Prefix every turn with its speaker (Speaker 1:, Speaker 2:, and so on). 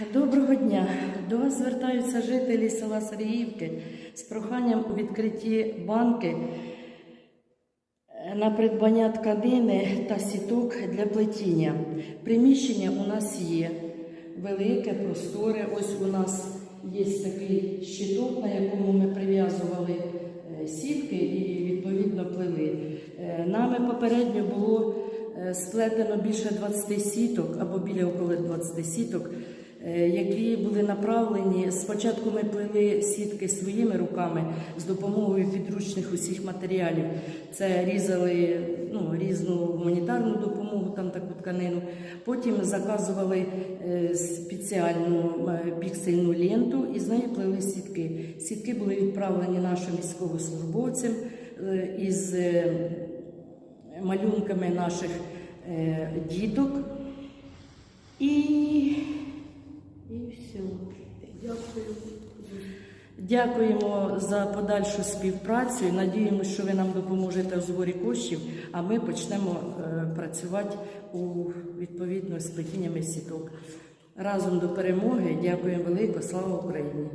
Speaker 1: Доброго дня! До вас звертаються жителі села Саріївки з проханням у відкритті банки на придбання тканини та сіток для плетіння. Приміщення у нас є велике, просторе. Ось у нас є такий щиток, на якому ми прив'язували е, сітки і відповідно плели. Е, Нами попередньо було е, сплетено більше 20 сіток або біля около 20 сіток, які були направлені. Спочатку ми плели сітки своїми руками з допомогою підручних усіх матеріалів. Це різали ну, різну гуманітарну допомогу, там таку тканину. Потім заказували е, спеціальну е, піксельну ленту і з нею плели сітки. Сітки були відправлені нашим військовослужбовцям е, із е, малюнками наших е, діток. І, і все. Дякую. Дякуємо за подальшу співпрацю. і Надіємося, що ви нам допоможете у зборі коштів, а ми почнемо е, працювати у відповідно з плетіннями сіток. Разом до перемоги. Дякуємо велико. Слава Україні!